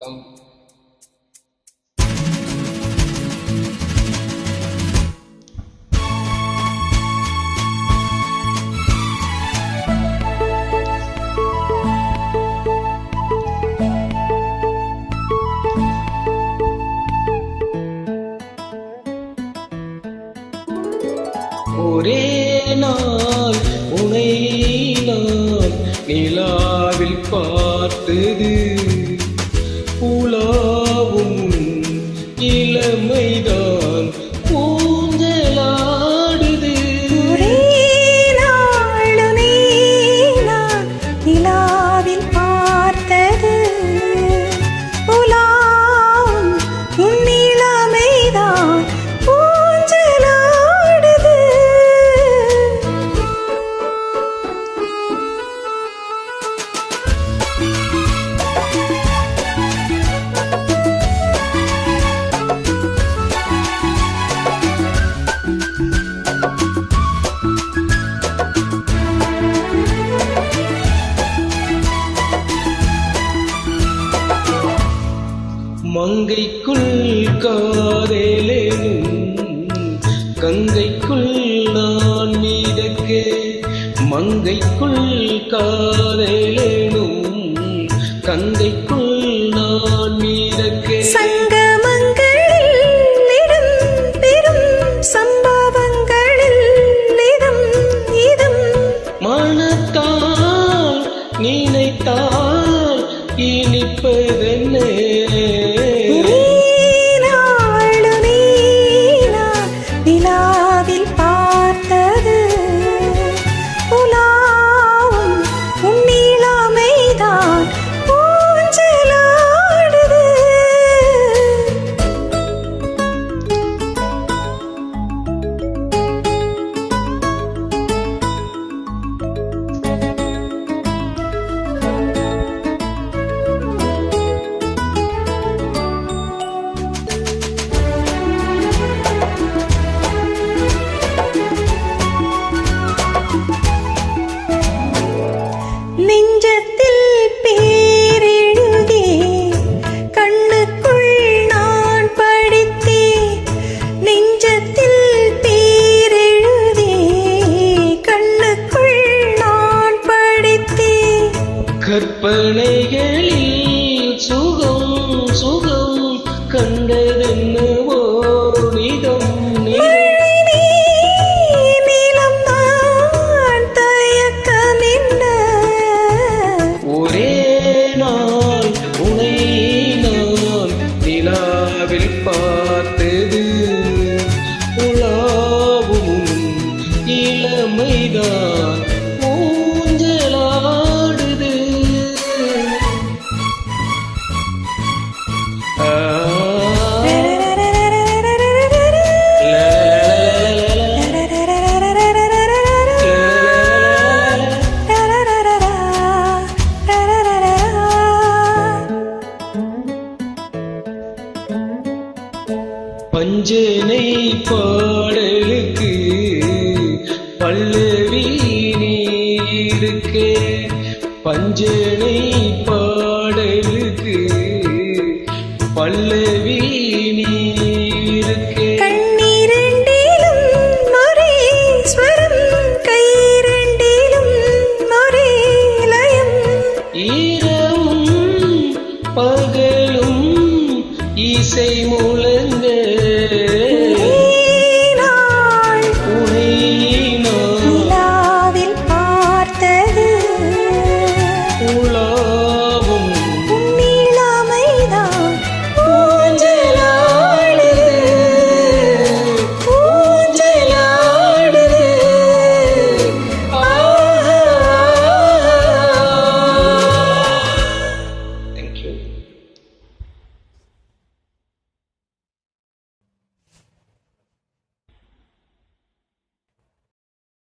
ஒரே நாள் உனை நான் நிலாவில் பார்த்தது. மங்கைக்குள் காதலேனும் கங்கைக்குள் நான் மிதக்க மங்கைக்குள் காதலேனும் கங்கைக்குள் நான் மிதக்க நினைத்தால் இனிப்பதென்ன? கற்பனைகளில் சுகம் சுகம் கண்டதென்னவோ நிதம் ஒரே நாள் உனை நான் நிலாவில் பல்லவி நீருக்கே பஞ்சனை பாடலுக்கு பல்லவி உள்ள